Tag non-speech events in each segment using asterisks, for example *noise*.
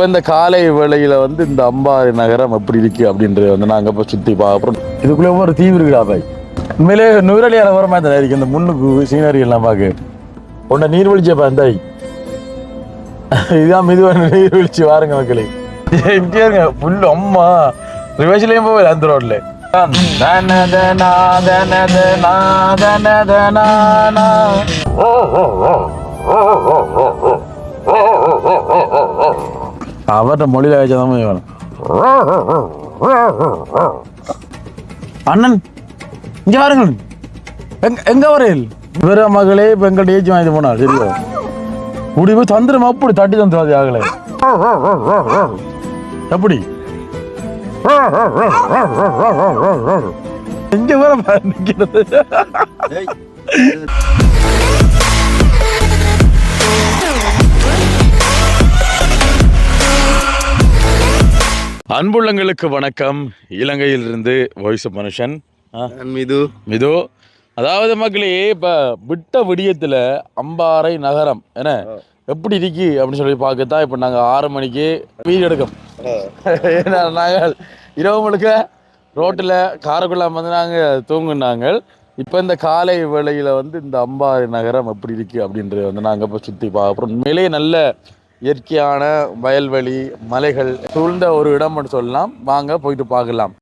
இப்போ இந்த காலை வேளையில் வந்து இந்த அம்பாறை நகரம் எப்படி இருக்கு அப்படின்றது வந்து நாங்கள் இப்போ சுற்றி பார்க்குறோம் இதுக்குள்ளே ஒரு தீவு இருக்குடா பாய். உண்மையிலே நுரலியான வர மாதிரி இருக்கு இந்த முன்னுக்கு சீனரி எல்லாம் பார்க்க உன்னை நீர்வீழ்ச்சியை பார்த்தாய் இதுதான் மிதுவான நீர்வீழ்ச்சி வாருங்க மக்களே. இங்கே இருங்க. புல்லு அம்மா. ரிவர்ஸ்லேயும் போகல அந்த ரோட்ல. அவர்கிட்ட மொழியில் வச்சதான் வேணும் அண்ணன் இங்கே வாருங்கள். எங்க எங்கே வரையில்? இவர மகளே இப்போ எங்கள்கிட்ட ஏஜி வாங்கிட்டு போனார் சரியா? இப்படி போய் தந்துடும் அப்படி தட்டி தந்துடாது ஆகலை. எப்படி? இங்க வர நிற்கிறது அன்புள்ளங்களுக்கு வணக்கம். இலங்கையிலிருந்து வாய்ஸ் ஆஃப் மனுஷன். மீது. மிது. அதாவது மக்களே இப்ப விட்ட விடியத்துல அம்பாறை நகரம் என்ன? எப்படி இருக்கு அப்படின்னு சொல்லி பார்க்கத்தான் இப்ப நாங்க ஆறு மணிக்கு வீடு எடுக்கும். ஏன்னா நாங்கள் இரவு முழுக்க ரோட்டில் காருக்குள்ள வந்து நாங்க தூங்குனாங்க இப்போ இந்த காலை வேளையில வந்து இந்த அம்பாறை நகரம் எப்படி இருக்கு அப்படின்றது வந்து நாங்க இப்போ சுத்தி பார்க்குறோம் உண்மையிலேயே நல்ல இயற்கையான வயல்வெளி மலைகள் சூழ்ந்த ஒரு இடம்னு சொல்லலாம். வாங்க போயிட்டு பார்க்கலாம்.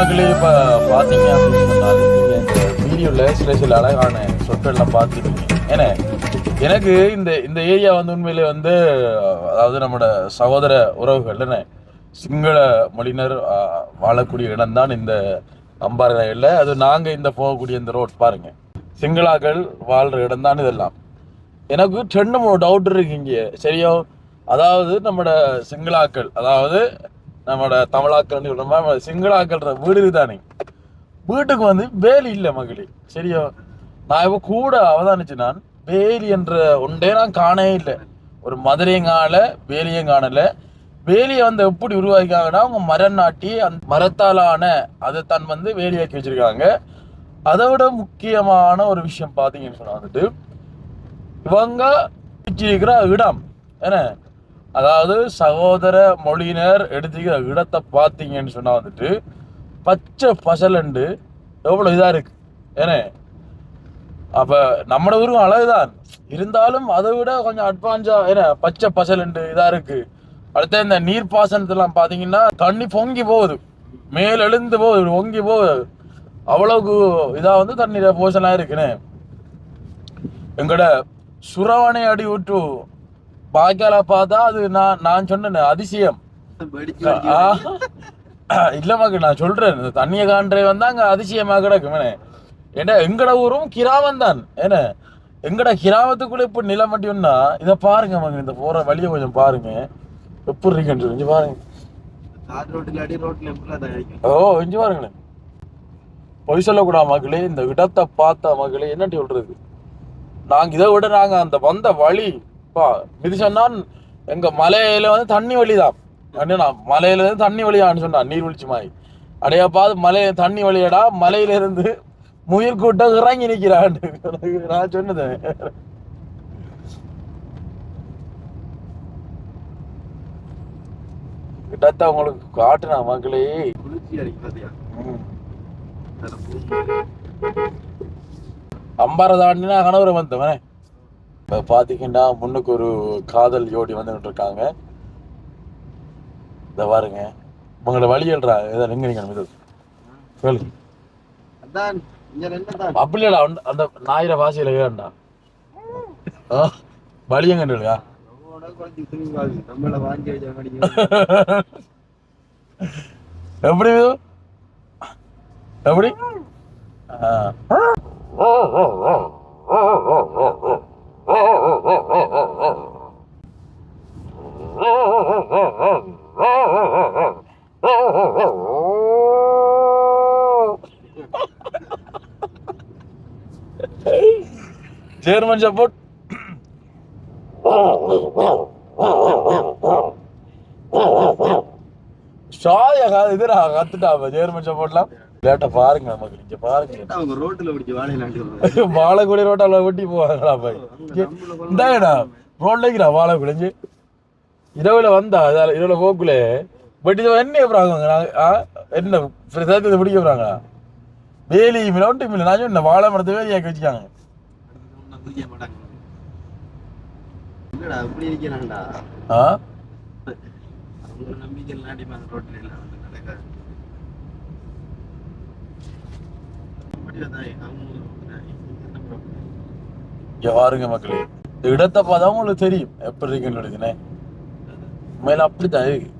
ஓகே இப்போ பார்த்தீங்க அப்படின்னு சொன்னால் நீங்கள் இந்த வீடியோவில் சில சில அழகான சொற்கள்லாம் பார்த்துருக்கீங்க ஏன்னா எனக்கு இந்த இந்த ஏரியா வந்து உண்மையிலே வந்து அதாவது நம்மளோட சகோதர உறவுகள் என்ன சிங்கள மொழியினர் வாழக்கூடிய வாழக்கூடிய இடம்தான் இந்த அம்பாறையில் அது நாங்கள் இந்த போகக்கூடிய இந்த ரோட் பாருங்கள் சிங்களாக்கள் வாழ்கிற இடம்தான் இதெல்லாம். எனக்கு ரெண்டு மூணு டவுட் இருக்கு இங்கே. சரியோ? அதாவது நம்மளோட சிங்களாக்கள் அதாவது நம்மட தமிழாக்கள் சொல்றோமா? சிங்களாக்கள்ன்ற வீடு இதுதானே. வீட்டுக்கு வந்து வேலி இல்லை மகளிர் சரியா? நான் இப்போ கூட அவதானிச்சு நான் வேலி என்ற ஒன்றே நான் காணவே இல்லை. ஒரு மதுரையும் காணலை வேலியும் காணலை. வேலியை வந்து எப்படி உருவாக்கிக்காங்கன்னா அவங்க மரம் நாட்டி அந்த மரத்தாலான அதை தான் வந்து வேலியாக்கி வச்சிருக்காங்க. அதை விட முக்கியமான ஒரு விஷயம் பார்த்தீங்கன்னு சொன்னா வந்துட்டு இவங்க வச்சிருக்கிற இடம் என்ன? அதாவது சகோதர மொழியினர் எடுத்துக்கிற இடத்தை பார்த்தீங்கன்னு சொன்னால் வந்துட்டு பச்சை பசலண்டு எவ்வளோ இதாக இருக்கு? ஏன்னா அப்போ நம்ம ஊரும் அழகுதான். இருந்தாலும் அதை விட கொஞ்சம் அட்வான்ஸாக என்ன பச்சை பசலண்டு இதாக இருக்கு. அடுத்த இந்த நீர்ப்பாசனத்தெல்லாம் பார்த்தீங்கன்னா தண்ணி பொங்கி போகுது. மேலெழுந்து போகுது பொங்கி போகுது. அவ்வளவுக்கு இதாக வந்து தண்ணீர் போசனாக இருக்குன்னு எங்களோட சுரவணை அடி விட்டு பாய்க்கால பார்த்தா அது நான் நான் சொன்னேன் அதிசயம். இல்ல மக்கு நான் சொல்றேன் தண்ணிய காண்றே வந்தா அங்க அதிசயமா கிடக்கும் என்ன? எங்கட ஊரும் கிராமம் தான் என்ன? எங்கட கிராமத்துக்குள்ள இப்ப நிலமட்டியும்னா இத பாருங்க மகன் இந்த போற வழிய கொஞ்சம் பாருங்க. எப்படி இருக்குன்னு சொல்லி பாருங்க. ஓ இங்க பாருங்களேன். பொய் சொல்லக்கூடாது மகளே இந்த இடத்தை பார்த்த மகளே என்னட்டி சொல்றது? நாங்க இதை விட நாங்க அந்த வந்த வழி பா இது சொன்னான் எங்க மலையில வந்து தண்ணி வழிதான். மலையில இருந்து தண்ணி வழியான்னு சொன்னான் நீர்வீழ்ச்சி மாய் அடையா பாது மலையில தண்ணி வழியடா மலையில இருந்து முயல் கூட்டம் இறங்கி நிக்கிறான். *laughs* நான் சொன்னது. இடத்தை உங்களுக்கு காட்டுனா மக்களே. அம்பாரை தாண்டினா கணவர் வந்தவனே. இப்போ பார்த்தீங்கன்னா முன்னுக்கு ஒரு காதல் ஜோடி வந்துகிட்டு இருக்காங்க இதை பாருங்க. உங்களோட வழி எழுறா எங்க நீங்க ரெண்டு தான். அப்படி இல்லடா அந்த- ஞாயிற வாசியில கேண்டா வழி எங்க இருக்கா நம்மளோட చైర్మన్ చెప్పట్ Oh, oh, oh, oh, oh, oh, oh, oh, oh, oh. சாயா இதுடா கத்துட்டா ஜெர்மன் சப்போர்ட்லாம் லேட்டா பாருங்க நமக்கு இங்க பாருங்க. அவங்க ரோட்ல பிடிச்சி வாழையிலாண்டு *laughs* வாழைக்குடி ரோட்டால வெட்டி போவாங்களா போய். இந்தாடா ரோட்ல இருக்கிறா வாழை குடிஞ்சு. இரவுல வந்தா அதால இரவுல போக்குல வெட்டி என்ன போறாங்க என்ன சேர்த்து பிடிக்க போறாங்க வேலி மினோட்டு மில்ல நான் சொன்ன வாழை மரத்தை வேலியாக்கி வச்சுக்காங்க. பிடிக்க மாட்டாங்க என்னடா இப்படி நம்பிக்கை இல்லாட்டி அந்த ரோட்ல எல்லாம் வந்து நடக்காது. அப்படியே பாருங்க மக்களே? இந்த இடத்தை பார்த்தா உங்களுக்கு தெரியும். எப்படி இருக்குன்னு எழுதினேன் மேல அப்படித்தான் இருக்கு.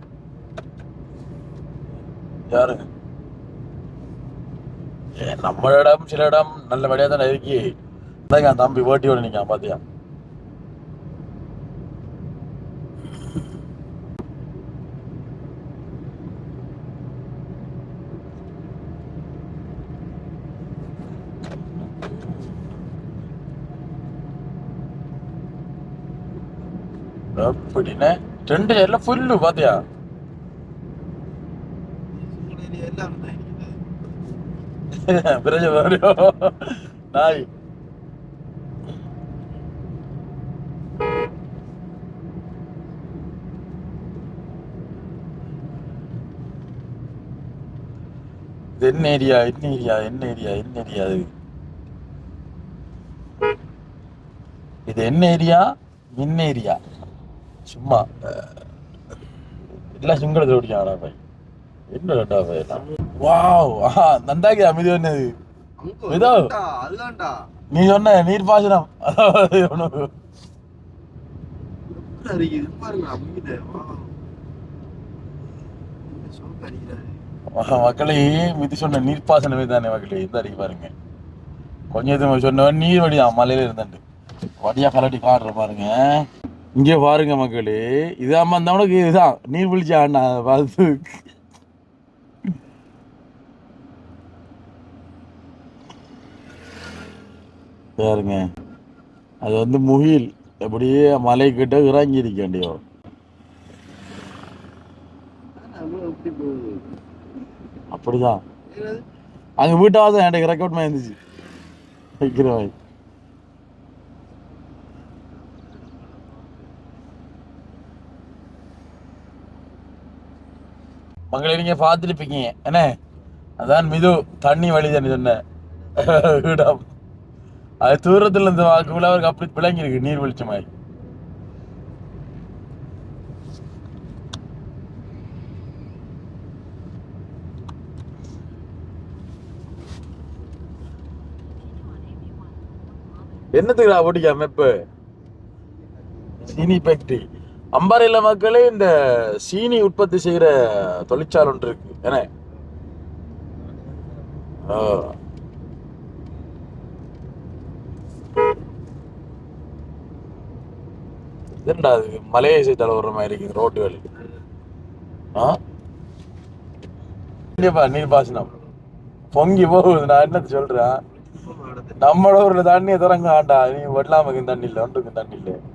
யாருங்க? நம்ம இடம் சில இடம் நல்லபடியா தானே இருக்கு. இந்தாங்க தம்பி வேட்டியோட நிக்க பாத்தியா? அப்படின்னு ரெண்டு எல்லாம் புல்லு பாத்தியா? *laughs* சூழ்நிலை நாய். என்ன ஏரியா? என்ன ஏரியா? என்ன ஏரியா? என்ன ஏரியா அது இது என்ன ஏரியா? மின் ஏரியா. சும்மா எல்லாம் சிங்களத்தில் ஓடிக்காங்கடா பை என்ன ரெண்டா பை எல்லாம்? வாவ் ஆஹா நந்தாக்கி அமைதி என்னது இதோ. நீ சொன்ன சோக்கு அடிக்கிறாரு. மக்களே மிதி சொன்ன நீர்ப்பாசனமே தானே மக்களே. இந்த அடிக்க பாருங்க. கொஞ்சம் சொன்ன நீர் வடிதான் மலையில இருந்தாண்டு. வடியா கலட்டி காடுற பாருங்க. இங்கே பாருங்க மக்களே. இது அம்மா இருந்தவனுக்கு இதுதான். நீர் விழிச்சா அண்ணா பார்த்து. பாருங்க. அது வந்து முகில். அப்படியே மலை கிட்ட இறங்கி இருக்காண்டியோ அப்படிதான்? அங்க வீட்டாவது எனக்கு ரெக்கார்ட் மாதிரி இருந்துச்சு. வைக்கிற மங்களை நீங்க பார்த்துருப்பீங்க. என்ன? அதான் மிது தண்ணி வழி தானே சொன்னேன் இடம் அது தூரத்துல இருந்து வாக்குள்ள அவருக்கு அப்படி விளங்கியிருக்கு இருக்கு நீர் வெளிச்சமாய். என்னத்துக்குடா ஓட்டிக்கா மெப்பு சீனி ஃபேக்டரி அம்பாறையில மக்களே இந்த சீனி உற்பத்தி செய்யற தொழிற்சாலை ஒன்று இருக்கு. என்ன? ஆ. என்னடா அது மலையை தலைவர மாதிரி இருக்கு ரோட்டு வேலை. ஆ? கண்டிப்பா நீர் பாசனம் பொங்கி போகுது. நான் என்ன சொல்றேன்? நம்மளோட ஊர்ல தண்ணியை திறங்க ஆண்டா. நீ வெள்ளாமக்கு தண்ணி இல்லை ஒன்றுக்கும் தண்ணி இல்லை.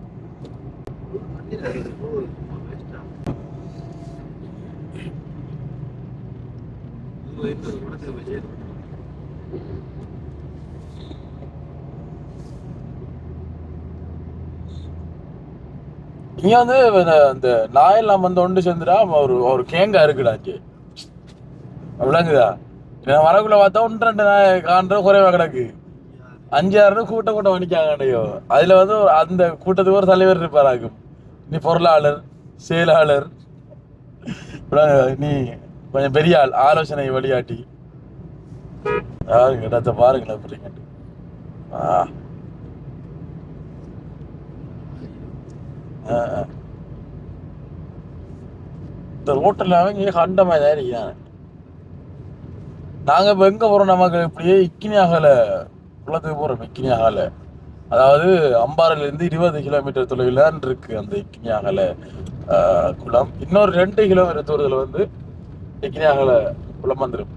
இங்க வந்து இந்த- நாயெல்லாம் வந்து ஒன்று சேர்ந்துடா ஒரு ஒரு கேங்கா இருக்குடா இங்கே. அப்படிங்குதா நான் வரக்குள்ள பார்த்தா ஒன்று ரெண்டு நாய் காண்ற குறைவா கிடக்கு. அஞ்சு ஆறு கூட்டம் கூட்டம் வணிக்காங்கடையோ அதுல வந்து அந்த கூட்டத்துக்கு ஒரு தலைவர் இருப்பாராக்கும். நீ பொருளாளர் செயலாளர் நீ கொஞ்சம் பெரிய ஆள் ஆலோசனை வழிகாட்டி. பாருங்க இடத்த பாருங்களேன் அப்படிங்கட்டு ஆ. இந்த ரோட்டில் அவங்க கண்டமாக தான் இருக்கிறாங்க நாங்க இப்போ எங்க போறோம்? நமக்கு இப்படியே இக்கினி ஆகலை உள்ளத்துக்கு போறோம் இக்கினி ஆகலை அதாவது அம்பாறையில இருந்து இருபது கிலோமீட்டர் தொலைவில் இருக்கு அந்த ஆஹ், குளம். இன்னொரு ரெண்டு கிலோமீட்டர் தூரத்துல வந்து இக்கினி ஆகல குளம் வந்துடும்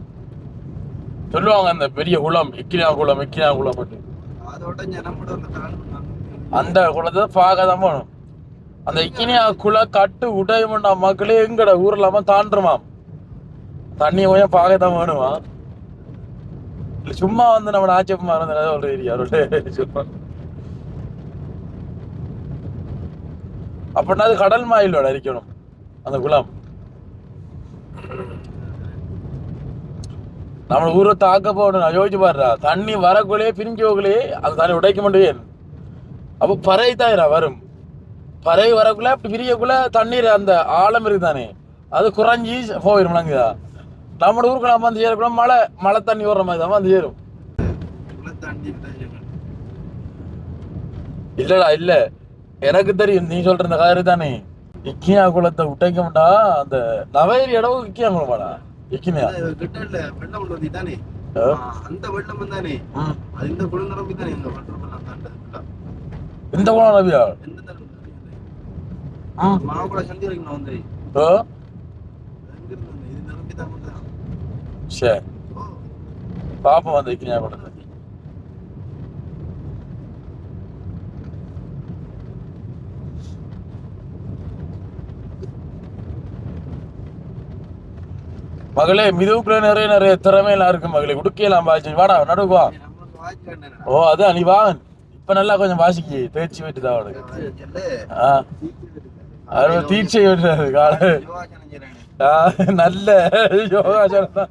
சொல்லுவாங்க அந்த பெரிய குளம் இக்கினியா குளம் இக்கினியா குளம் அந்த குளத்தை பார்க்க தான் போகணும். அந்த இக்கினியா குள கட்டு உடையமுண்டா மக்களே எங்கட ஊர்ல இல்லாம தாண்டுமாம் தண்ணி கொஞ்சம் பார்க்க தான் வேணுமா? சும்மா வந்து நம்ம ஆச்சரியமா இருந்த ஒரு ஏரியா சும்மா அப்படின்னா அது கடல் மாயிலோட அரிக்கணும் அந்த குளம். நம்ம ஊரை தாக்க போகணும் யோசிச்சு பாருடா. தண்ணி வரக்குள்ளே பிரிஞ்சு போகலே அந்த தண்ணி உடைக்க முடியும் அப்போ பறை தாயிரா வரும். பறை வரக்குள்ள அப்படி பிரியக்குள்ள தண்ணீர் அந்த ஆழம் இருக்குதானே? அது குறைஞ்சி போயிடும் விளங்குதா நம்ம ஊருக்கு நம்ம வந்து ஏறக்குள்ள மழை மழை தண்ணி வர்ற மாதிரி தான் வந்து ஏறும். இல்லடா இல்ல. எனக்கு தெரியும் நீ சொல்ற இந்த காரு தானே இக்கியா குளத்தை உடைக்க மாட்டா அந்த நவேரி இடம் இக்கியா குளமாடா. இக்கினியா. வெள்ளம் உள்ள வந்து தானே. அந்த வெள்ளம் தானே. அது இந்த குழந்தை நம்பி தானே இந்த வெள்ளம் இந்த குளம் நபியா எந்த தரம் ம். மாவுக்குள்ள சந்தி வரைக்கும் வந்து சரி பாப்போம் அந்த இக்கினியா குளத்தை. மகளே மிதுவுக்குள்ள நிறைய நிறைய திறமையெல்லாம் இருக்கு மகளே. உடுக்கையெல்லாம் பாய்ச்சி வாடா நடுவுக்கு வா. நம்மளுக்கு வாட்சி வேண்டாம் ஓ அதான் நீ வா. இப்ப நல்லா கொஞ்சம் வாசிக்கி தேய்ச்சி விட்டு தான் அவனுக்கு தீட்சை விடுறாரு கால. நல்ல யோகாசனம் தான்.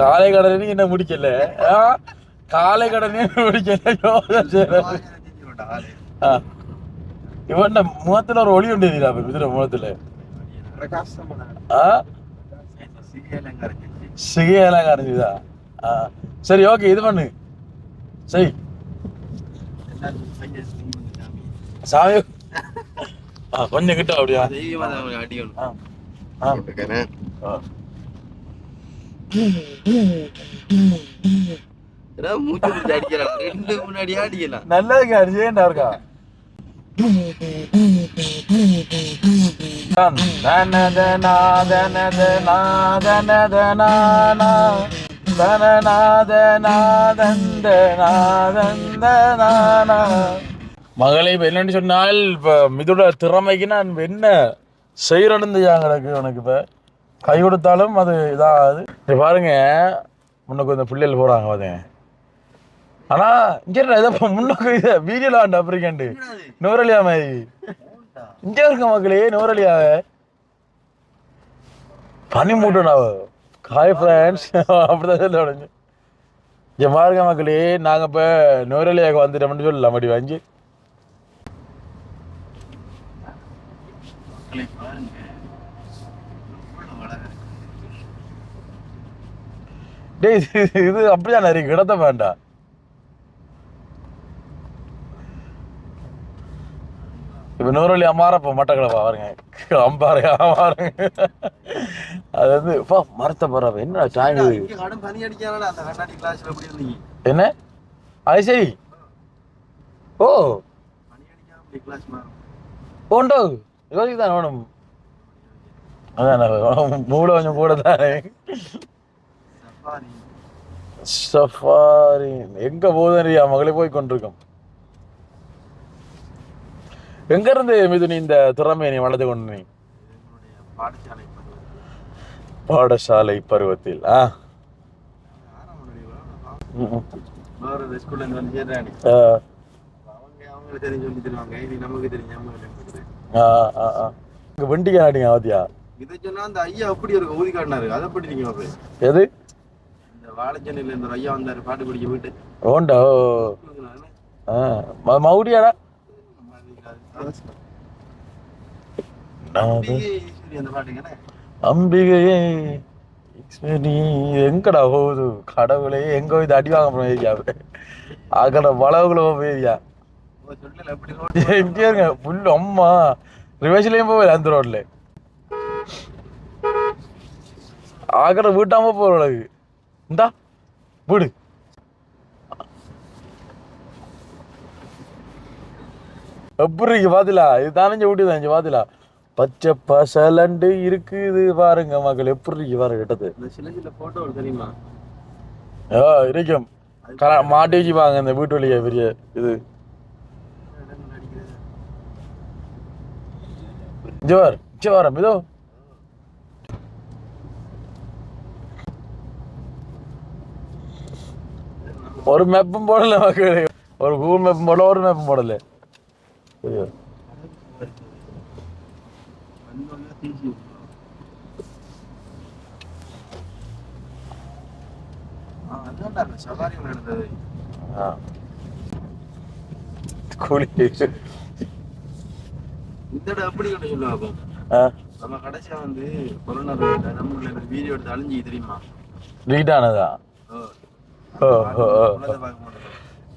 காலை கடனே என்ன முடிக்கல. காலை கடனே முடிக்கல. யோகாசனம். இவன் முகத்துல ஒரு ஒளி உண்டு இதுல முகத்துல பிரகாசமான ஆ சிறியலங்க இருக்கு. சிகையெல்லாம் கரைஞ்சுதா ஆ சரி ஓகே இது பண்ணு பண்ணிட்டாங்க. சாமி ஆ கொஞ்சம் கிட்ட அப்படியா மூச்சு அடிக்கிறான். ரெண்டு முன்னாடி அடிக்கலாம். நல்லதுக்கு அடிச்சேன்டா இருக்கா தன தனா தன தனா தன தனானா தன நாதனா தந்த நாதந்தனானா மகளே இப்ப என்னன்னு சொன்னால் இப்ப மிதோட திறமைக்கு நான் என்ன செய்யறன்னு கிடக்கு உனக்கு இப்ப கை கொடுத்தாலும் அது இதாகாது இப்ப பாருங்க முன்னுக்கு இந்த பிள்ளைகள் போறாங்க பாருங்க ஆனா இங்க இதை முன்னுக்கு இதை வீடியோல ஆண்டு இது? நூறலியா மாதிரி. இங்க இருக்க மக்களே நூறலியாவ பனி மூட்டனாவ ஹாய் ஃப்ரெண்ட்ஸ் அப்படிதான் சொல்ல உடஞ்சு இங்க பாருங்க மக்களே நாங்க இப்ப நூறலியாவுக்கு வந்துட்டோம்னு சொல்லலாம் மடி வாங்கி. டேய் இது- அப்படிதான் இருக்கு இடத்த வேண்டாம். இப்ப நூறலி அம்மாரப்ப மட்டக்கிழப்பா பாருங்க. அம்பாரு பாருங்க அது வந்து பா மரத்தை பாரு என்ன இருந்தீங்க? என்ன? அது சரி. ஓ. உண்டோ யோசிக்கு தான் வேணும். அதான் மூட கொஞ்சம் கூட தானே. சஃபாரி. எங்க போதுறியா மகளே போய் கொண்டிருக்கோம். எங்க இருந்து மிதுனி இந்த திறமையை நீ வளர்த்து கொண்டு நீ? பாடசாலை பருவத்தில். ஆ. ஆறாம் வகுப்பு வா. ம், ம். வேற ஒரு ஸ்கூல்ல இருந்து வந்து சேர்றானே. ஆ, அவங்க அவங்களுக்கு தெரிஞ்சு சொல்லி தருவாங்க இது சொன்னா அந்த ஐயா எப்படி இருக்கு ஊதி காட்டினாரு அதை பற்றி நீங்க எது? இந்த வாழைச்சேனையில இந்த ஒரு ஐயா வந்தாரு பாட்டு படிக்க போயிட்டு. ஓண்டா ஓ ஆ ம- மவுடியாடா நான் அந்த பாட்டுங்க அம்பிகையே நீ எங்கடா போகுது? கடவுளே எங்க இது அடி வாங்க ஏரியா அக்கட வளவுக்குள்ள போய் எப்படி எங்க இருங்க. புல்லு அம்மா. ரிவேஷன்லயும் போவேன் அந்த ரோட்ல ஆக்கட வீட்டாம போற உலகு இந்தா வீடு. எப்படி இருக்கு பாத்திலா இது தானே ஊட்டி தான் பாத்திலா பச்சை பசலண்டு இருக்குது பாருங்க மக்கள் எப்படி இருக்கு பாருங்க கிட்டது சில போட்டோ தெரியுமா? ஓ இருக்கும். மாட்டி வச்சுப்பாங்க இந்த வீட்டு வழியே பெரிய இது. ஜோர் ஜோரம் இதோ ஒரு மேப்பும் போடல மக்களே. ஒரு கூகுள் மேப்பும் போடல ஒரு மேப்பும் போடல. ஆ நம்ம கடைசியா வந்து கொரோனா நம்ம வீடியோ எடுத்து அழிஞ்சி தெரியுமா? ஆனதா? ஓ. ஓ,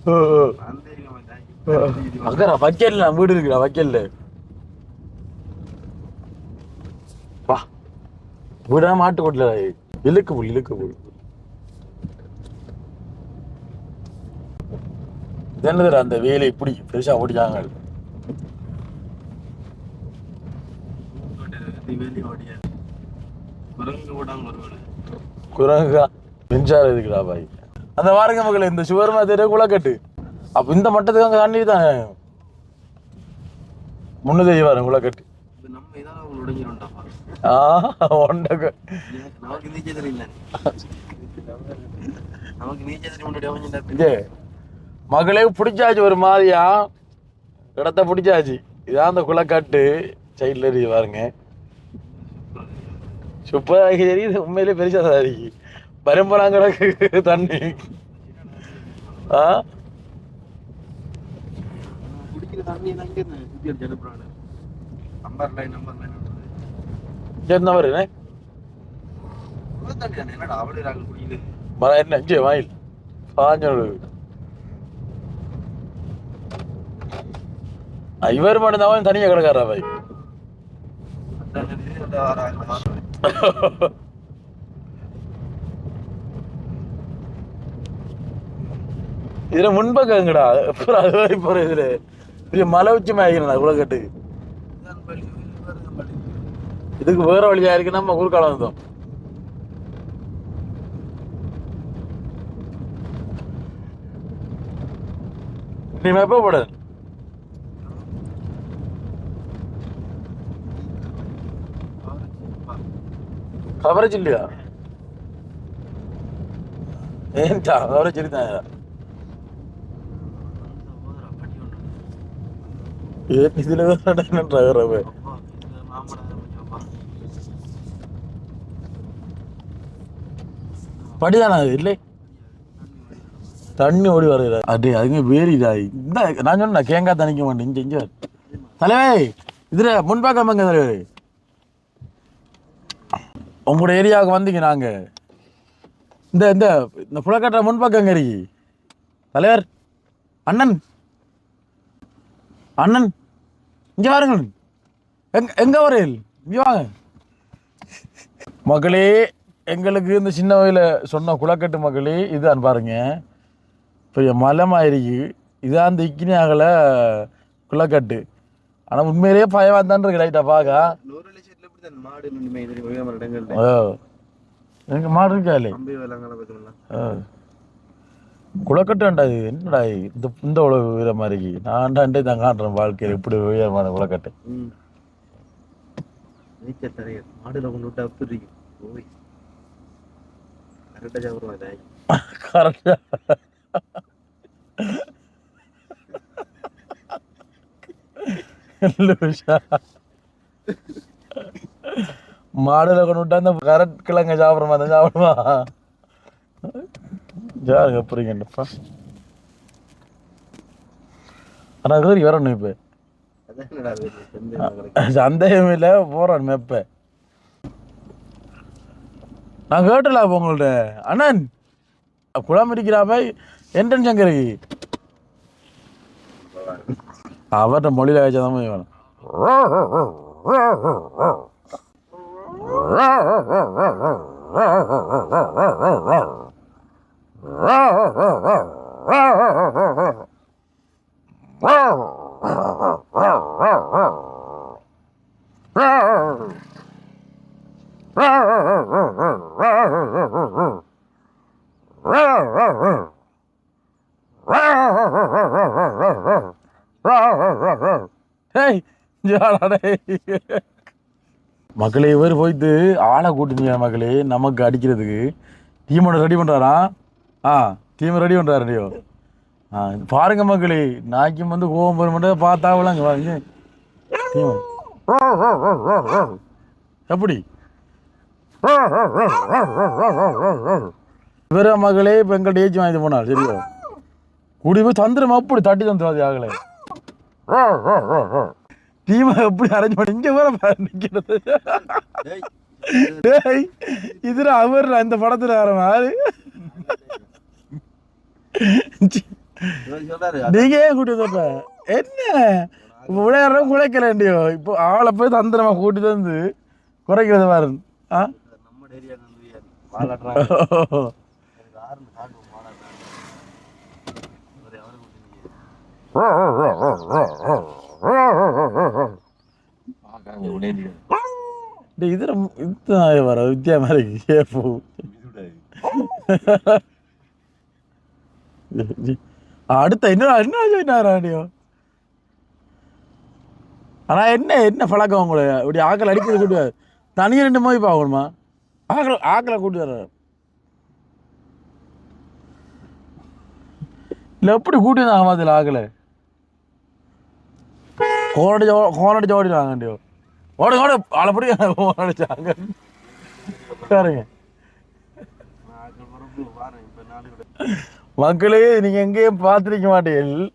ஓ, ஓ. உள்ளதை நான் வீடு இருக்குடா வைக்கல வா. வீடா மாட்டு கொட்டல இழுக்கு புல் இழுக்கு புல். என்னதுடா அந்த வேலை இப்படி பெருசா ஓடிச்சாங்க குரங்கா மின்சாரம் இருக்குடா பாய். அந்த வாருங்க மகளே இந்த சுவர்மா தெரிய குளக்கட்டு அப்ப இந்த மட்டத்துக்கு அங்க தண்ணி தான்? முன்னு தெரிய வரும். ஆ ஒண்டக்கு அமைஞ்சிட்டா இது மகளே பிடிச்சாச்சு ஒரு மாதிரியா? இடத்த பிடிச்சாச்சு. இதான் அந்த குளக்காட்டு. சைடில் இருக்கு பாருங்க. சூப்பராக தெரியுது. உண்மையிலே பெருசா தான் இருக்கு. பரம்பராங்க கிடக்கு தண்ணி. ஆ? என்ன மர என்ன அஞ்சு வாயில் பாஞ்சோடு இவர் மட்டும் தான் தனியாக கிடக்காரா பாய். இதுல முன்பக்கங்கடா அப்புறம் அது மாதிரி போற இதுல பெரிய மலை உச்சி ஆகிக்கிறா குளக்கட்டுக்கு இதான் பள்ளி, இது வேற தான் பள்ளி. இதுக்கு வேற வழியா இருக்கு நம்ம குறுக்காலம் வந்தோம் நீ எப்போ போட ஆரஞ்சு, பா. கவரேஜ் இல்லையா ஏன்டா கவரேஜ் இருக்குதான் அந்த ஓதுறா, படி ஒண்ணு. ஏன் இதுல வேற என்னன்றாகிறவ படிதானா அது? இல்லை. தண்ணி ஓடி வருகிறார் அடே அதுங்க வேறிடா இந்த நான் சொன்னேன் கேங்கா தணிக்க மாட்டேன். இங்க இங்க. தலைவே இதுல முன்பாக்கமங்க தலைவர்? உங்களோட ஏரியாவுக்கு வந்தீங்க நாங்க. இந்த இந்த இந்த புழக்கட்ட முன்பக்கம் இருக்கு? தலைவர் அண்ணன். அண்ணன். இங்க வாருங்கள். எங்க எங்க வரையில்? இங்க வாங்க. மக்களே எங்களுக்கு இந்த சின்ன வயல சொன்ன குளக்கட்டு மக்களே இதுதான் பாருங்க. பெரிய மலமாக இருக்கு இதான் அந்த இக்கினியாகல குளக்கட்டு ஆனால் உண்மையிலேயே பயமாக தான் இருக்கு லைட்டாக பார்க்க எனக்கு மாடு இருக்காலே அம்பி வேளாங்கல பார்த்தோம்னா ஓ குளக்கட்டு இது? என்னடா? இந்த இந்த உழவு உயரமாக இருக்கு. நான் தான் தான் காட்டுறேன் வாழ்க்கையில். இப்படி உயரமான குளக்கட்டு மாடுல கொண்டு விட்டா ஓய். கரெக்டா. மாடுல கொண்டு விட்டா அந்த கரட் கிழங்க சாப்பிட்ற மாதிரி தான் சாப்பிடுமா ஜாருங்க புரியுங்கப்பா ஆனால் அதுக்கு வரணும் இப்போ. சந்தேகம் இல்லை போகிறான் மேப்ப. நான் கேட்டல அப்போ அண்ணன் குழம்பு இருக்கிறாப்ப என்டன் சங்கரி அவர்கிட்ட மொழியில் வச்சதான் வேணும் Wow, *laughs* wow, wow, wow, wow, wow, wow, wow, wow, wow, wow. மகளே இவர் போயிட்டு ஆளை கூட்டினீங்க மகளே நமக்கு அடிக்கிறதுக்கு. டீமோட ரெடி பண்ணுறாராம் ஆ டீம் ரெடி பண்ணுறாரு ரெடியோ ஆ பாருங்க மக்களே நாய்க்கும் வந்து கோவம் வர மட்டும் பார்த்தா விளங்க வாங்க டீம் எப்படி? இவர மகளே இப்போ எங்கள்கிட்ட ஏச்சி வாங்கிட்டு போனார் சரியா? கூடி போய் தந்துடும் அப்படி தட்டி தந்துடாது ஆகலை. டீமை எப்படி அரேஞ்ச் பண்ணி இங்கே வேற நிற்கிறது டேய் இதுல அவர் இந்த படத்துல வர மாதிரி. நீங்க ஏன் கூட்டி சொல்ற என்ன? இப்போ விளையாடுறோம் குலைக்கலேண்டியோ இப்போ ஆளை போய் தந்திரமா கூட்டி தந்து குறைக்கிறது பாரு. ஆ? நம்ம ஏரியா வந்து பாலாட்டுறாங்க எனக்கு ஆறுன்னு காட்டுவோம் பாலாட்டுறாங்க ஒரு எவரை கூட்டினீங்க டேய் இதுல இதுதான் வர வித்தியா மாதிரி கேப்போ அடுத்த என்ன என்ன சொன்னாராடியோ ஆனா என்ன என்ன பழக்கம் உங்களை இப்படி ஆக்கள் அடிக்கிறது கூட்டு தனியாக ரெண்டு மாதிரி பார்க்கணுமா ஆக்களை ஆக்களை கூட்டு வர்றாரு இல்லை எப்படி கூட்டி வந்தாங்க மாதிரி ஆக்களை கோனடி கோனடிச்சு ஓடிடுவாங்கண்டியோ ஓடு ஓடு அளப்படி பிடி ஓடிச்சாங்க பாருங்க மக்களே நீங்க எங்கேயும் பார்த்துருக்க மாட்டீர்கள்.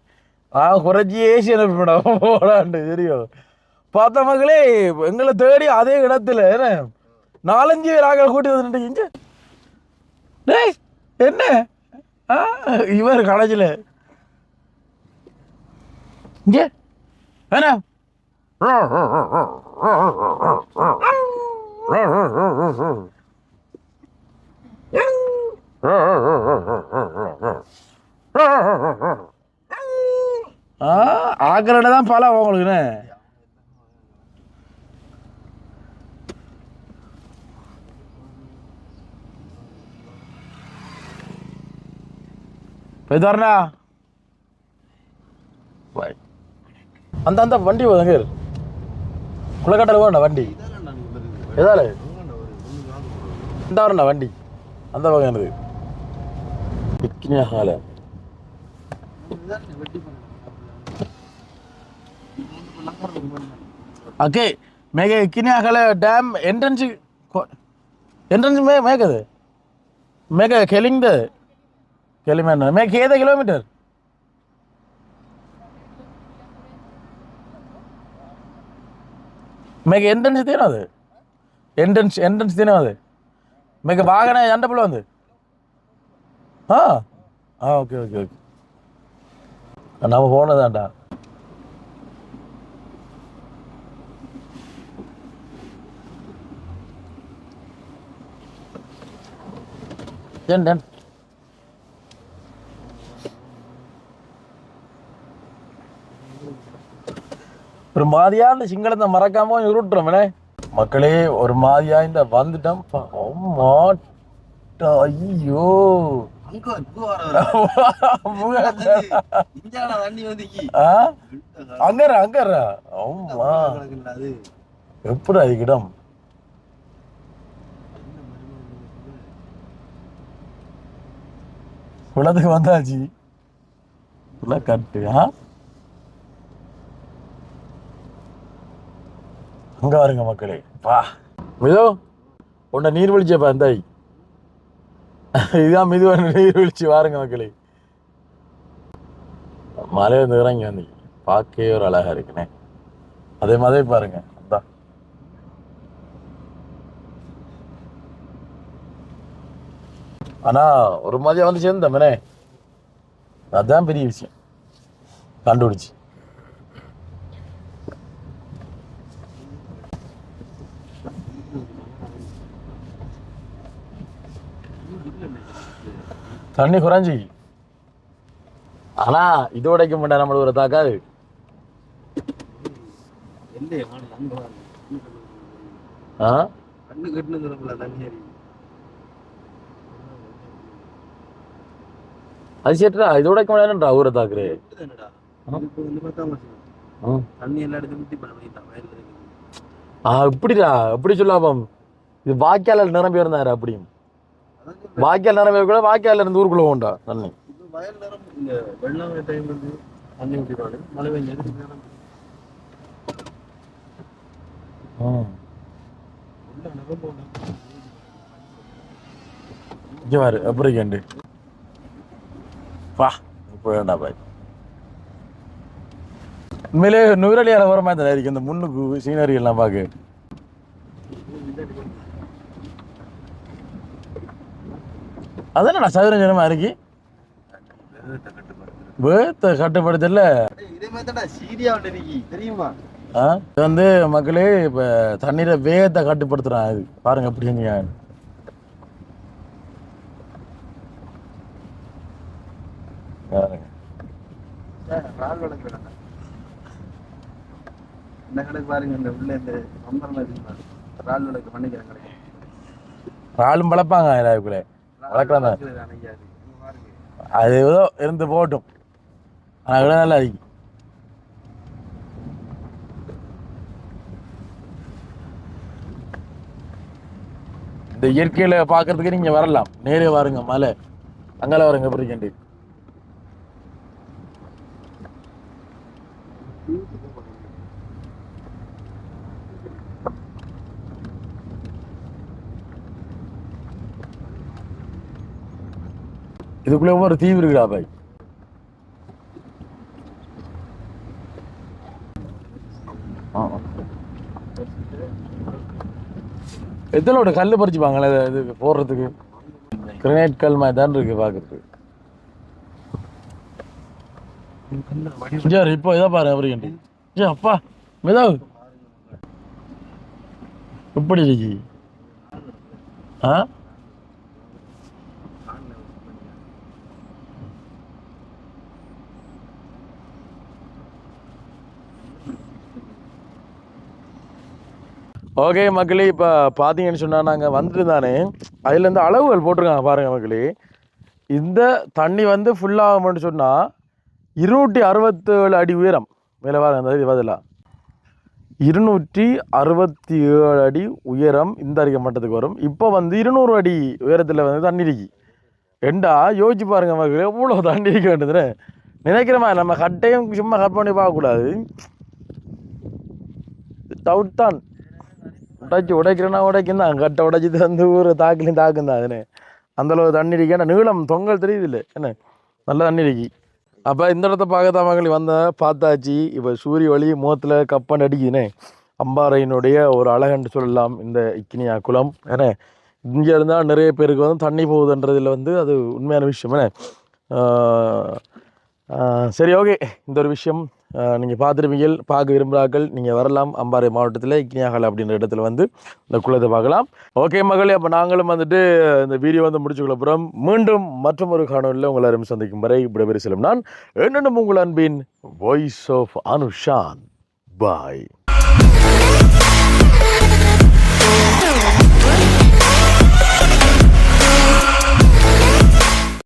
ஆ குறைச்சி ஏசி அனுப்பிவிடும் போடாண்டு தெரியும். பார்த்த மக்களே எங்களை தேடி அதே இடத்துல நாலஞ்சு பேர் ஆக கூட்டி வந்துட்டு இங்க. டேய் என்ன? ஆ இவர் காலேஜில் இங்க. என்ன ஆ *laughs* *laughs* ஆக்கிரட தான் பலம் உங்களுக்குண்ணே போய் தரணா அந்த அந்த வண்டி போதுங்க குளக்கட்டல் வேணும் வண்டி. எதால? இந்த வரண்ணா வண்டி. அந்த பக்கம் என்னது பிரச்சனையாக ஆகல ஓகே மேக கினியாகல டேம் என்ட்ரன்ஸ் என்ட்ரன்ஸ் மே மேகது மேக கெலிங்து கெலிமேன் மேக ஏத கிலோமீட்டர் மேக என்ட்ரன்ஸ் தேனும் அது என்ட்ரன்ஸ் என்ட்ரன்ஸ் தேனும் அது மேக வாகன எந்த வந்து ஆ ஆ ஓகே ஓகே ஓகே நம்ம போனதாண்டா டென் ஒரு மாதிரியா இந்த சிங்களத்தை மறக்காம உருட்டுறோம்னே மக்களே ஒரு மாதிரியா இந்த வந்துட்டோம். ஐயோ. அங்க இங்க வர *laughs* இஞ்சான தண்ணி வந்துக்கி ஆ? அங்கரா அங்கரா அம்மா. அது. எப்படி அதுக்கிடம் குளத்துக்கு வந்தாச்சு. குள்ள கட்டு ஆ? அங்க வருங்க மக்களே. பா மிதோ உன்னை நீர்வீழ்ச்சியப்பா இருந்தாய் இதுதான் மிதுவான நீர்வீழ்ச்சி வாருங்க மக்களே மலை வந்து இறங்கி வந்து பார்க்கவே ஒரு அழகா இருக்குண்ணே அதே மாதிரி பாருங்க அதான் ஆனா ஒரு மாதிரியா வந்து சேர்ந்தோம்னே அதான் பெரிய விஷயம் கண்டுபிடிச்சு தண்ணி குறைஞ்சி. ஆனா இது உடைக்க மாட்டேன் நம்மளுக்கு ஒரு தாக்காது. அது சரிடா இதோட வேணான்றா ஊரை தாக்குறே இப்படிடா இப்படி சொல்லாமம் இது வாய்க்கால நிரம்பி இருந்தாரு அப்படியும். வாய்க்கால் நிரம்பி கூட வாய்க்கால இருந்து ஊருக்குள்ள போண்டா தண்ணி. வயல் நிறம் இந்த வெள்ளம் டைம் வந்து தண்ணி ஊற்றிடுவாங்க மழை பெஞ்சது நேரம் உள்ள கேண்டு வா இப்போ வேண்டாம் பாய். உண்மையிலே நுவரலியால வர மாதிரி தான் இருக்கு இந்த முன்னுக்கு சீனரி எல்லாம் பார்க்க அதானடா சதுரஞ்சனமா இருக்கு வெள்ளத்தை கட்டுப்படுத்துறது வேத்த கட்டுப்படுத்தல. இதே இருக்கி வந்து மக்களே இப்போ தண்ணீரை வேகத்தை கட்டுப்படுத்துறான் அது பாருங்க எப்படி நீங்க பாருங்க. ரால் வழக்கு வேணாம் பாருங்க. அது ஏதோ இருந்து போகட்டும் ஆனால் கூட நல்லா இருக்கு. இந்த இயற்கையில பார்க்கறதுக்கு நீங்க வரலாம். நேரே வாருங்க மலை. அங்கால வருங்க எப்படி இதுக்குள்ள ஒரு தீவு இருக்குடா பாய். எத்தனோட கல் பறிச்சுப்பாங்களே இது போடுறதுக்கு? கிரனைட் கல் மாதிரி தான் இருக்கு பார்க்கறதுக்கு. சார் இப்போ இதை பாரு அப்படி ஜே அப்பா மிதாவு இப்படி இருக்கு ஆ? ஓகே மக்களே இப்போ பார்த்தீங்கன்னு சொன்னால் நாங்கள் வந்துட்டு தானே அதில் இந்த அளவுகள் போட்டிருக்காங்க பாருங்கள் மக்களே. இந்த தண்ணி வந்து ஃபுல்லாகும்னு சொன்னால் இருநூற்றி அறுபத்தேழு அடி உயரம். மேலே பாருங்க அந்த இது பதிலாக இருநூற்றி அறுபத்தி ஏழு அடி உயரம் இந்த அறிக்கை மட்டத்துக்கு வரும். இப்போ வந்து இருநூறு அடி உயரத்தில் வந்து தண்ணி இருக்கு. ரெண்டா யோசிச்சு பாருங்கள் மக்களே எவ்வளோ தண்ணி இருக்க வேண்டியதுன்னு நினைக்கிறமா நம்ம கட்டையும் சும்மா கட் பண்ணி பார்க்கக்கூடாது. டவுட் தான் உடைச்சி உடைக்கிறேன்னா உடைக்கும் தான். கட்டை உடைச்சி தந்து ஊர் தாக்கிலையும் தாக்கும் தான். அதுன்னு அந்தளவு தண்ணி இருக்கு ஏன்னா நீளம் தொங்கல் தெரியுது இல்லை என்ன? நல்ல தண்ணி இருக்கு அப்போ இந்த இடத்த பார்க்க தான் வந்த பார்த்தாச்சு. இப்போ சூரிய ஒளி முகத்தில் கப்பன் அடிக்குதுனே அம்பாறையினுடைய ஒரு அழகன்று சொல்லலாம் இந்த இக்கினியா குளம். ஏன்னா இங்கே இருந்தால் நிறைய பேருக்கு வந்து தண்ணி போகுதுன்றதில் வந்து அது உண்மையான விஷயம். என்ன? சரி ஓகே. இந்த ஒரு விஷயம் நீங்கள் பார்த்துருப்பீங்க பார்க்க விரும்புகிறார்கள். நீங்கள் வரலாம் அம்பாறை மாவட்டத்தில் இக்னியாகல் அப்படின்ற இடத்துல வந்து இந்த குளத்தை பார்க்கலாம். ஓகே மகளே அப்போ நாங்களும் வந்துட்டு இந்த வீடியோ வந்து முடிச்சுக்கொள்ள போகிறோம் மீண்டும் மற்றும் ஒரு காணொலியில் உங்களை அரும் சந்திக்கும் வரை விடைபெறி செல்லும் நான் என்னென்னும் உங்கள் அன்பின் வாய்ஸ் ஆஃப் அனுஷான். பாய்